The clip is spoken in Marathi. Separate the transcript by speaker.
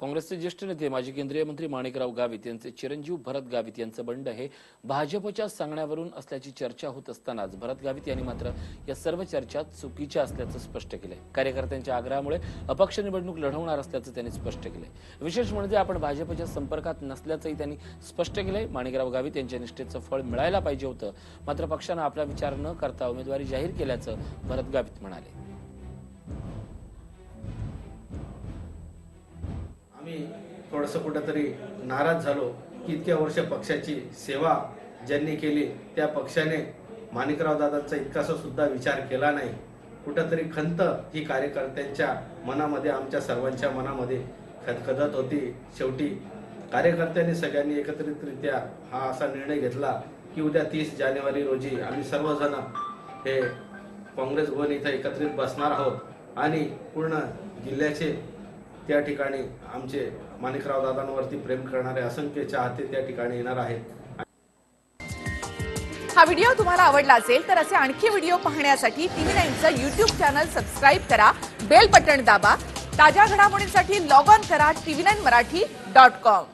Speaker 1: काँग्रेसचे ज्येष्ठ नेते माजी केंद्रीय मंत्री माणिकराव गावित यांचे चिरंजीव भरत गावित यांचं बंड हे भाजपच्या सांगण्यावरून असल्याची चर्चा होत असतानाच भरत गावित यांनी मात्र या सर्व चर्चा चुकीच्या असल्याचं स्पष्ट केलंय. कार्यकर्त्यांच्या आग्रहामुळे अपक्ष निवडणूक लढवणार असल्याचं त्यांनी स्पष्ट केलंय. विशेष म्हणजे आपण भाजपच्या संपर्कात नसल्याचंही त्यांनी स्पष्ट केलंय. माणिकराव गावित यांच्या निष्ठेचं फळ मिळायला पाहिजे होतं. मात्र पक्षानं आपला विचार न करता उमेदवारी जाहीर केल्याचं भरत गावित म्हणाले.
Speaker 2: आम्ही थोडंसं कुठंतरी नाराज झालो की इतक्या वर्ष पक्षाची सेवा ज्यांनी केली त्या पक्षाने माणिकराव दादांचा इतकासा सुद्धा विचार केला नाही. कुठंतरी खंत ही कार्यकर्त्यांच्या मनामध्ये आमच्या सर्वांच्या मनामध्ये खदखदत होती. शेवटी कार्यकर्त्यांनी सगळ्यांनी एकत्रितरित्या हा असा निर्णय घेतला की उद्या तीस जानेवारी रोजी आम्ही सर्वजण हे काँग्रेस भवन इथं एकत्रित बसणार आहोत आणि पूर्ण जिल्ह्याचे त्या ठिकाणी आमचे माणिकराव दादांवरती प्रेम करणारे असंख्य चाहते त्या ठिकाणी येणार आहेत.
Speaker 3: हा व्हिडिओ तुम्हाला आवडला असेल तर असे आणखी व्हिडिओ पाहण्यासाठी टीव्ही नाईनचं युट्यूब चॅनल सबस्क्राईब करा बेल बटन दाबा ताज्या घडामोडींसाठी लॉग ऑन करा TV nine Marathi dot com.